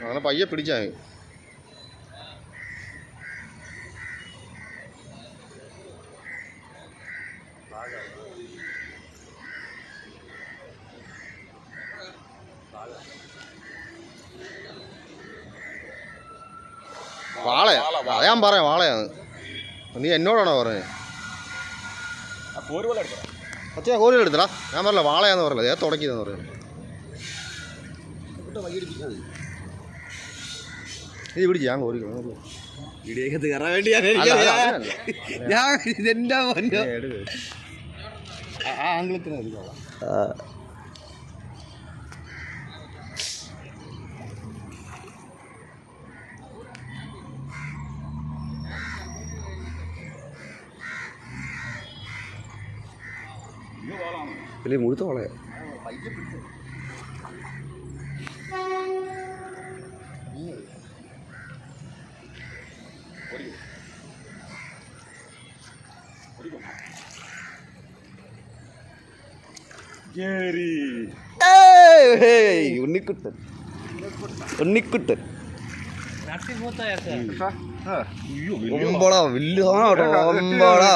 അങ്ങനെ പയ്യെ പിടിച്ചാൽ മതി. വാളയാ? അത് ഞാൻ പറയാം വാളയാണ് നീ എന്നോടാണോ പറഞ്ഞത് അച്ഛാ കോരി എടുത്തടാ. ഞാൻ പറഞ്ഞില്ല വാളയാന്ന് പറഞ്ഞില്ല ഏ തുടക്കിയതെന്ന് പറയുന്നത് ഇത് പിടിച്ച് ഞാൻ കോരി ഇടിയൊക്കെ തീറാൻ വേണ്ടി ഞാൻ ഇതെന്റെ ആ വലിയ മുഴുത്ത വളയാ. കേറി ഉണ്ണിക്കുട്ടൻ. ഉണ്ണിക്കുട്ടൻ. ഒമ്പടാ വലിയ സാധനം കേട്ടോ ഒമ്പടാ